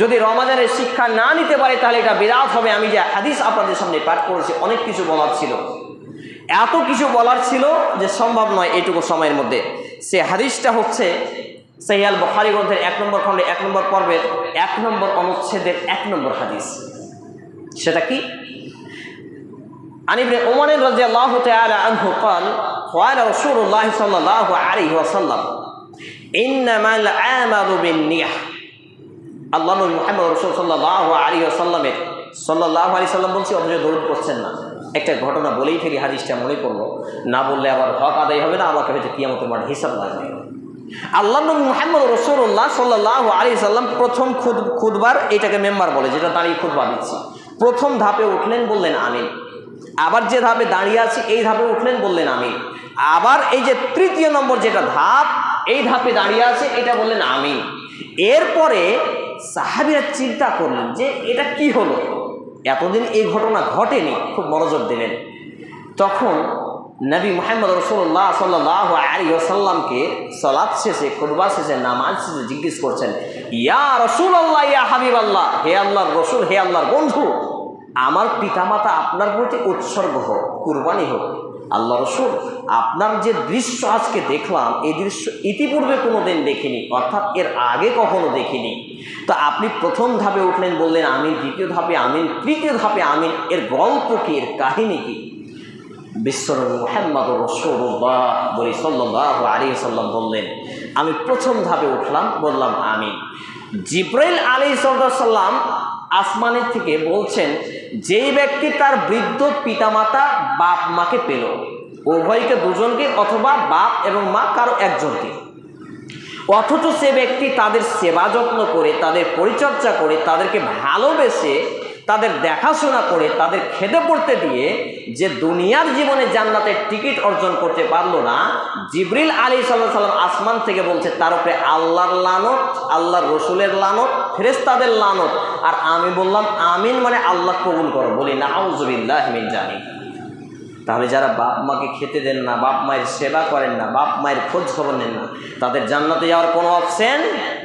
যদি রমাজানের শিক্ষা না নিতে পারে তাহলে এটা বিরাট হবে আমি যে হাদিস আপনাদের সামনে পাঠ করেছি অনেক কিছু বলার ছিল এত কিছু বলার ছিল যে সম্ভব নয় এইটুকু সময়ের মধ্যে সে হাদিসটা হচ্ছে সহিয়াল বখারি গ্রন্থের এক নম্বর খণ্ডে এক নম্বর পর্বের এক নম্বর অনুচ্ছেদের এক নম্বর হাদিস সেটা কি عن ابن عمر رضي الله تعالى عنه قال قال رسول الله صلى الله عليه وسلم إنما العمل بالنية আল্লাহ নবী মোহাম্মদ রসুল সাল্লাহ আলী আসাল্লামের সাল্লাহ আলী সাল্লাম বলছি, অথচ দৌড় করছেন না। একটা ঘটনা বলেই ফেরি হাদিসটা মনে পড়ল। না বললে আবার হক আদায় হবে না, আমাকে হয়তো কিয়ামতের মাঠ হিসাব লাগবে। আল্লাহ নবী মোহাম্মদ রসুল্লাহ সাল্লাহ আলী সাল্লাম প্রথম খুদ, খুদবার এটাকে মেম্বার বলে, যেটা দাঁড়িয়ে খুদবা দিচ্ছি। প্রথম ধাপে উঠলেন বললেন, আমিন। আবার যে ধাপে দাঁড়িয়ে আছি, এই ধাপে উঠলেন বললেন, আমিন। আবার এই যে তৃতীয় নম্বর যেটা ধাপ, এই ধাপে দাঁড়িয়ে আছে, এটা বললেন, আমিন। এরপরে সাহাবিরা চিন্তা করলেন যে এটা কি হলো? এতদিন এই ঘটনা ঘটেনি, খুব মনোযোগ দিলেন। তখন নবী মোহাম্মদ রসুল্লাহ সাল্লাহ আলী আসাল্লামকে সলাদ শেষে খুদবা শেষে, নামাজ শেষে জিজ্ঞেস করছেন, ইয়া রসুল আল্লাহ ইয়া হাবিব আল্লাহ হে আল্লাহর রসুল, হে আল্লাহর বন্ধু আমার পিতামাতা আপনার প্রতি উৎসর্গ হোক, কুরবানি হোক, আল্লাহ রসুল, আপনার যে দৃশ্য আজকে দেখলাম, এই দৃশ্য ইতিপূর্বে কোনো দিন দেখিনি, অর্থাৎ এর আগে কখনো দেখিনি। তো আপনি প্রথম ধাপে উঠলেন, বললেন, আমিন দ্বিতীয় ধাপে, আমিন তৃতীয় ধাপে, আমিন এর গল্প কি, এর কাহিনী কি? বিশ্বনবী মোহাম্মদ রসুল্লাহ বলি সাল্লাহ আলী সাল্লাম বললেন, আমি প্রথম ধাপে উঠলাম, বললাম আমি জিব্রাইল আলী সাল্লাম আসমানের থেকে বলছেন, যেই ব্যক্তি তার বৃদ্ধ পিতামাতা বাপ মাকে পেল, উভয়কে দুজনকে অথবা বাপ এবং মা কারও একজনকে। অথচ সে ব্যক্তি তাদের সেবা যত্ন করে, তাদের পরিচর্যা করে, তাদেরকে ভালোবেসে তাদের দেখাশোনা করে, তাদের খেতে পড়তে দিয়ে যে দুনিয়ার জীবনে জান্নাতের টিকিট অর্জন করতে পারল না, জিবরিল আলী সাল্লাহ সাল্লাম আসমান থেকে বলছে, তার উপরে আল্লাহর লানত, আল্লাহর রসুলের লানত ফেরেস্তাদের লানত। আর আমি বললাম, আমিন মানে আল্লাহ কবুল করো। বলি না আউজবিল্লাহ জানি তাহলে যারা বাপ মাকে খেতে দেন না, বাপ মায়ের সেবা করেন না, বাপ মায়ের খোঁজ খবর নেন না, তাদের জান্নাতে যাওয়ার কোনো অপশন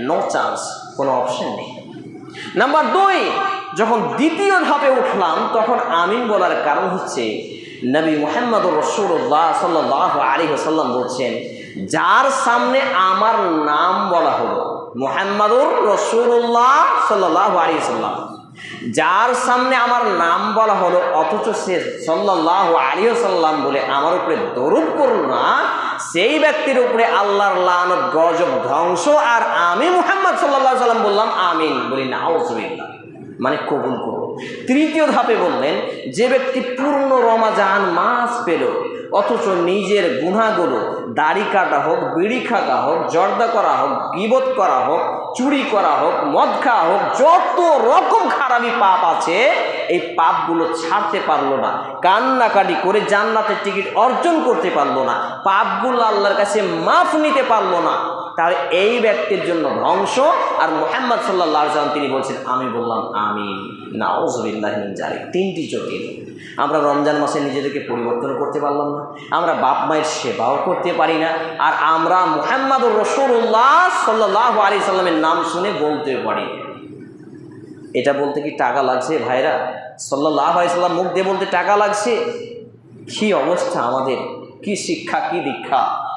নো চান্স কোনো অপশন নেই। নাম্বার দুই, যখন দ্বিতীয় ধাপে উঠলাম, তখন আমিন বলার কারণ হচ্ছে নবী মোহাম্মদ রসুল্লাহ সাল্লাহ আলী সাল্লাম বলছেন, যার সামনে আমার নাম বলা হলো মোহাম্মদুর রসুল্লাহ সাল্লাহ আলী সাল্লাম যার সামনে আমার নাম বলা হলো, অথচ সে সাল্লাহ আলিয় সাল্লাম বলে আমার উপরে দরুদ করল না, সেই ব্যক্তির উপরে আল্লাহর লানত, গজব, ধ্বংস, আর আমি মুহাম্মদ সাল্লাহ সাল্লাম বললাম, আমিন বলি না মানে কবুল করো। তৃতীয় ধাপে বললেন, যে ব্যক্তি পূর্ণ রমাজান মাস পেল, অথচ নিজের গুণাগুলো দাড়ি কাটা হোক, বিড়ি খাটা হোক, জর্দা করা হোক, গিবত করা হোক চুরি করা হোক, মদ খাওয়া হোক, যত রকম খারাপি পাপ আছে, এই পাপগুলো ছাড়তে পারল না, কান্নাকাটি করে জান্নাতের টিকিট অর্জন করতে পারল না, পাপগুলো আল্লাহর কাছে মাফ নিতে পারল না। তাহলে এই ব্যক্তির জন্য ধ্বংস। আর মোহাম্মদ সাল্লাহ সাল্লাম তিনি বলছেন, আমি বললাম আমি নাওজবিল্লাহ জারি তিনটি জটিল আমরা রমজান মাসে নিজেদেরকে পরিবর্তন করতে পারলাম না। আমরা বাপ মায়ের সেবাও করতে পারি না। আর আমরা মোহাম্মদ রসুল্লাহ সাল্লাহ আলী সাল্লামের নাম শুনে বলতে পারি। এটা বলতে কি টাকা লাগছে ভাইরা? সাল্লাহ আলাইসাল্লাম মুখ দিয়ে বলতে টাকা লাগছে? কি অবস্থা আমাদের? কি শিক্ষা, কি দীক্ষা?